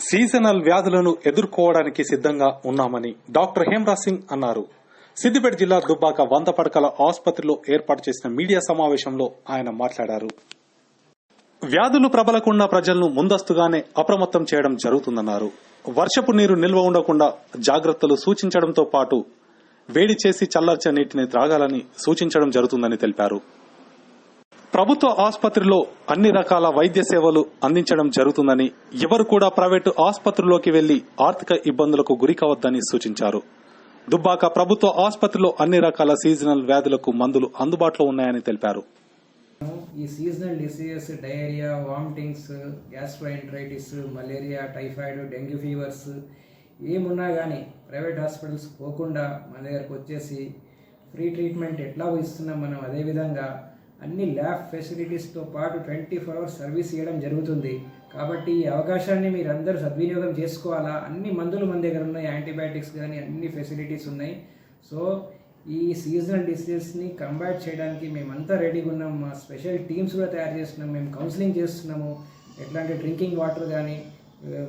Seasonal వ్యాధులను ఎదుర్కోవడానికి సిద్ధంగా ఉన్నామని డాక్టర్ హేమరాజ్ సింగ్ అన్నారు. సిద్దిపేట జిల్లా దుబ్బాక వంద పడకల ఆసుపత్రిలో ఏర్పాటు చేసిన మీడియా సమావేశంలో ఆయన మాట్లాడారు. వ్యాధులు ప్రబలకుండా ప్రజలను ముందస్తుగానే అప్రమత్తం చేయడం జరుగుతుందన్నారు. వర్షపు నీరు నిల్వ ఉండకుండా జాగ్రత్తలు సూచించడంతో పాటు వేడి చేసి చల్లార్చే నీటిని త్రాగాలని సూచించడం జరుగుతుందని తెలిపారు. ప్రభుత్వ ఆసుపత్రిలో అన్ని రకాల వైద్య సేవలు అందించడం జరుగుతుందని ఎవరు కూడా ప్రైవేటు ఆసుపత్రుల్లోకి వెళ్ళి ఆర్థిక ఇబ్బందులకు గురికావద్దని సూచించారు. దుబ్బాక ప్రభుత్వ ఆసుపత్రిలో అన్ని రకాల సీజనల్ వ్యాధులకు మందులు అందుబాటులో ఉన్నాయని తెలిపారు. ఈ seasonal diseases diarrhoea vomitings gastroenteritis malaria typhoid dengue fevers ఏమున్నా కానీ ప్రైవేట్ హాస్పిటల్స్ పోకుండా మన దగ్గరకు వచ్చేసి ఫ్రీ ట్రీట్మెంట్ ఎట్లా ఇస్తున్నాం మనం అదేవిధంగా అన్ని ల్యాబ్ ఫెసిలిటీస్తో పాటు ట్వంటీ ఫోర్ అవర్స్ సర్వీస్ ఇవ్వడం జరుగుతుంది. కాబట్టి ఈ అవకాశాన్ని మీరందరూ సద్వినియోగం చేసుకోవాలా? అన్ని మందులు మన దగ్గర ఉన్నాయి యాంటీబయాటిక్స్ కానీ అన్ని ఫెసిలిటీస్ ఉన్నాయి. సో ఈ సీజనల్ డిసీజెస్ని కంబాట్ చేయడానికి మేమంతా రెడీగా ఉన్నాం. మా స్పెషల్ టీమ్స్ కూడా తయారు చేస్తున్నాం. మేము కౌన్సిలింగ్ చేస్తున్నాము. ఎట్లాంటి డ్రింకింగ్ వాటర్ కానీ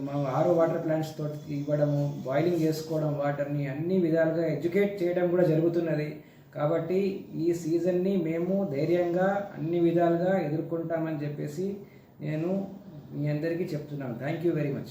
మా ఆరో వాటర్ ప్లాంట్స్ తోటి ఇవ్వడము బాయిలింగ్ చేసుకోవడం వాటర్ని అన్ని విధాలుగా ఎడ్యుకేట్ చేయడం కూడా జరుగుతున్నది. కాబట్టి ఈ సీజన్ని మేము ధైర్యంగా అన్ని విధాలుగా ఎదుర్కొంటామని చెప్పేసి నేను మీ అందరికీ చెప్తున్నాను. Thank you very much